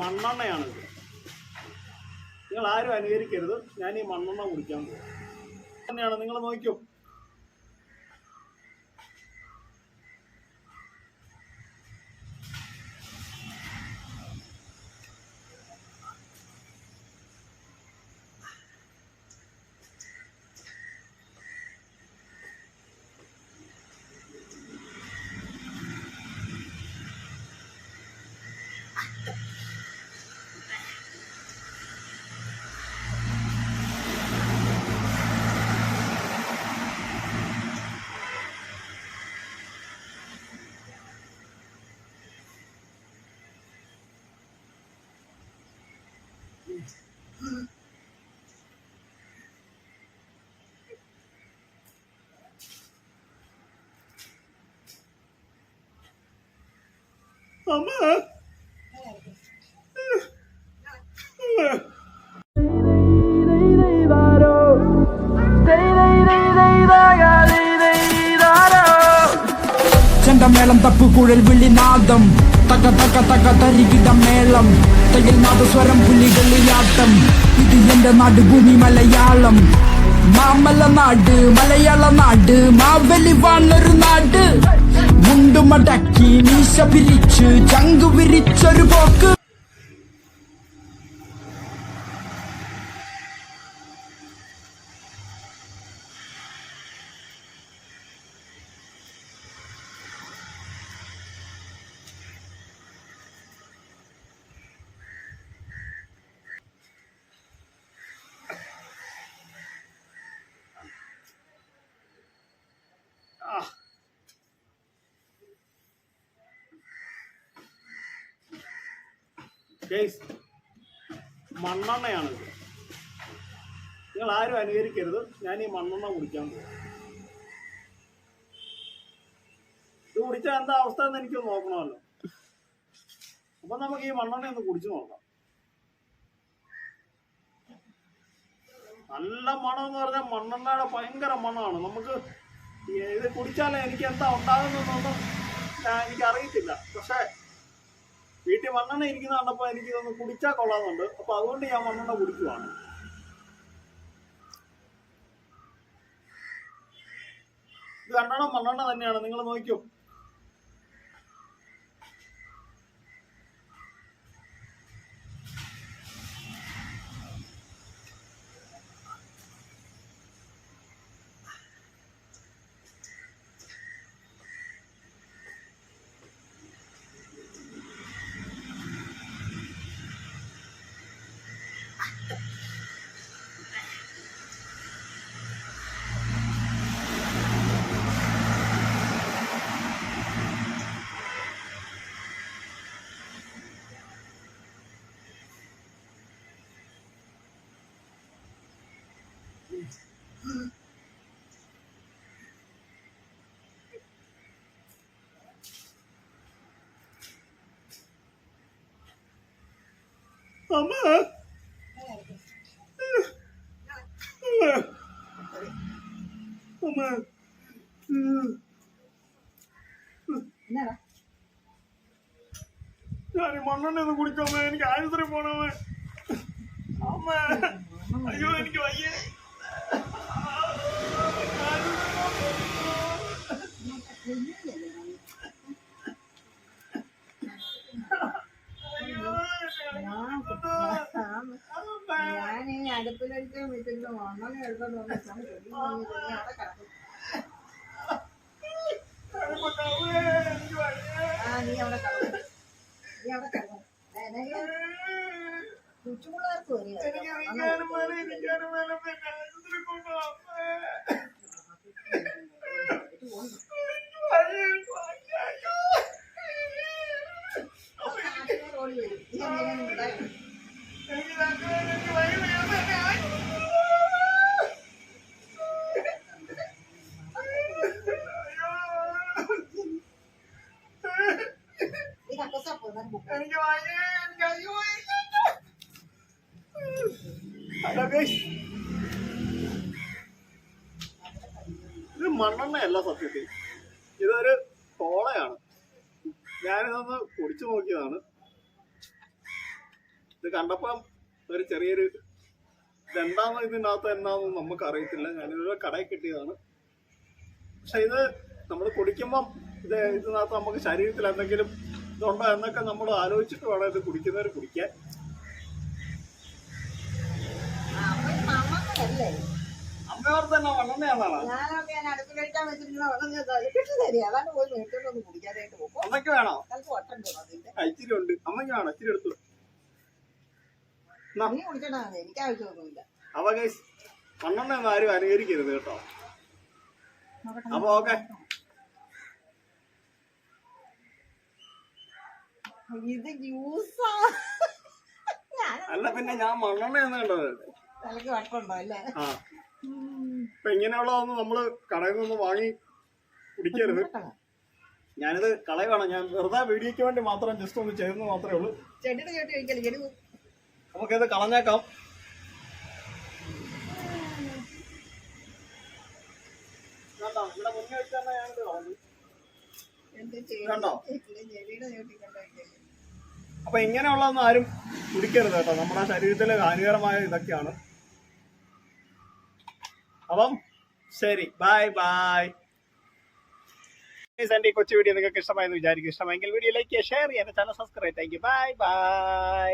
മണ്ണെണ്ണയാണിത് നിങ്ങൾ ആരും അനുകരിക്കരുത്. ഞാൻ ഈ മണ്ണെണ്ണ കുടിക്കാൻ പോകും. തന്നെയാണ്. നിങ്ങൾ നോക്കിയോ? அம்மா. சென்ற மேளம் தப்பு குழல் விழி நாதம். தக்க தக்க தக்க தருகிட மேளம். தையல் நாதஸ்வரம் புள்ளி வெள்ளியாட்டம். இது எந்த நாடு? பூமி மலையாளம். மாமல்ல நாடு மலையாள நாடு மாவெளி வானொரு நாடு. മുണ്ടുമടക്കി മീശ പിരിച്ച് ചങ്കു വിരിച്ചൊരു പോക്ക്. ഗൈസ് മണ്ണെണ്ണയാണിത് നിങ്ങൾ ആരും അനുകരിക്കരുത്. ഞാൻ ഈ മണ്ണെണ്ണ കുടിക്കാൻ പോകും ഇത് കുടിച്ചാൽ എന്താ അവസ്ഥ എന്ന് എനിക്ക് നോക്കണമല്ലോ. അപ്പൊ നമുക്ക് ഈ മണ്ണെണ്ണ ഒന്ന് കുടിച്ചു നോക്കാം. നല്ല മണം എന്ന് പറഞ്ഞാൽ മണ്ണെണ്ണയുടെ ഭയങ്കര മണമാണ്. നമുക്ക് ഇത് കുടിച്ചാലേ എനിക്ക് എന്താ ഉണ്ടാകുന്നതെന്നൊന്നും ഞാൻ എനിക്ക് അറിയത്തില്ല പക്ഷേ വീട്ടിൽ മണ്ണെണ്ണ ഇരിക്കുന്ന കണ്ടപ്പോൾ എനിക്ക് ഇതൊന്ന് കുടിച്ചാൽ കൊള്ളാമെന്നുണ്ട്. അപ്പൊ അതുകൊണ്ട് ഞാൻ മണ്ണെണ്ണ കുടിക്കുവാണ്. ഇത് കണ്ടോണം മണ്ണെണ്ണ തന്നെയാണ്. നിങ്ങൾ നോക്കിയോ? അമ്മ അമ്മ എന്നാടാ ഞാൻ ഈ മണ്ണെണ്ണ ഒന്ന് കുടിച്ചോമ്മ എനിക്ക് ആശുപത്രി പോണമ്മ അമ്മ അയ്യോ അടുപ്പിലടിക്കാൻ വിട്ടിട്ട് മണ്ണെണ്ണ എടുത്തോണ്ട്. ആ നീ അവിടെ കിടക്കും നീ അവിടെ കിടക്കും കൊച്ചുപിള്ളേർക്ക് വരിക ഓടി വരും നീ എന്തിനാണ് ഉണ്ടായത് ഇത് മണ്ണെണ്ണയല്ല സത്യത്തിൽ. ഇതൊരു കോളയാണ് ഞാനിതൊന്ന് കുടിച്ചു നോക്കിയതാണ്. ഇത് കണ്ടപ്പം ഒരു ചെറിയൊരു ഇതെന്താണോ ഇതിനകത്ത് എന്താണെന്ന് നമുക്ക് അറിയത്തില്ല ഞാനിതൊരു കടയിൽ കിട്ടിയതാണ്. പക്ഷെ ഇത് നമ്മൾ കുടിക്കുമ്പം ഇത് ഇതിനകത്ത് നമുക്ക് ശരീരത്തിൽ എന്തെങ്കിലും ഇതുണ്ടോ എന്നൊക്കെ നമ്മൾ ആലോചിച്ചിട്ട് വേണം ഇത് കുടിക്കുന്നവർ കുടിക്കാൻ. അമ്മയോർ തന്നെ അമ്മയ്ക്ക് വേണോ? ഇച്ചിരി ഉണ്ട്. അമ്മയ്ക്ക് വേണോ? ഇച്ചിരി എടുത്തു. അവ ഗൈസ് ആരും അനുകരിക്കരുത് കേട്ടോ. അപ്പൊ ഓക്കെ ഇത് ജ്യൂസാ അല്ല പിന്നെ ഞാൻ മണ്ണെണ്ണ കണ്ടത്. തലക്ക് അല്ലേ? ആ. ഇങ്ങനെയുള്ളതൊന്നും നമ്മൾ കടയിൽ നിന്ന് വാങ്ങി കുടിക്കരുത്. ഞാനിത് കളയുവാണ്. ഞാൻ വെറുതെ വീഡിയോയ്ക്ക് വേണ്ടി മാത്രം ജസ്റ്റ് ഒന്ന് ചെയ്തെന്ന് മാത്രമേ ഉള്ളൂ. ചെടിയുടെ ചോട്ടി ഒഴിക്കൽ ചെടി നമുക്കിത് കളഞ്ഞേക്കാം? ഇവിടെ മുന്നേ വെച്ചാൽ ഞാനിത് കളഞ്ഞു. കണ്ടോ? അപ്പൊ ഇങ്ങനെയുള്ളതൊന്നും ആരും കുടിക്കരുത് കേട്ടോ. നമ്മുടെ ശരീരത്തിലെ ഹാനികരമായ ഇതൊക്കെയാണ്. അപ്പം ശരി ബൈ ബൈ എന്റെ ഈ കൊച്ചു വീഡിയോ നിങ്ങൾക്ക് ഇഷ്ടമായെന്ന് വിചാരിക്കും. ഇഷ്ടമായെങ്കിൽ വീഡിയോ ലൈക്ക് ചെയ്യുക ഷെയർ ചെയ്യുക channel subscribe thank you bye bye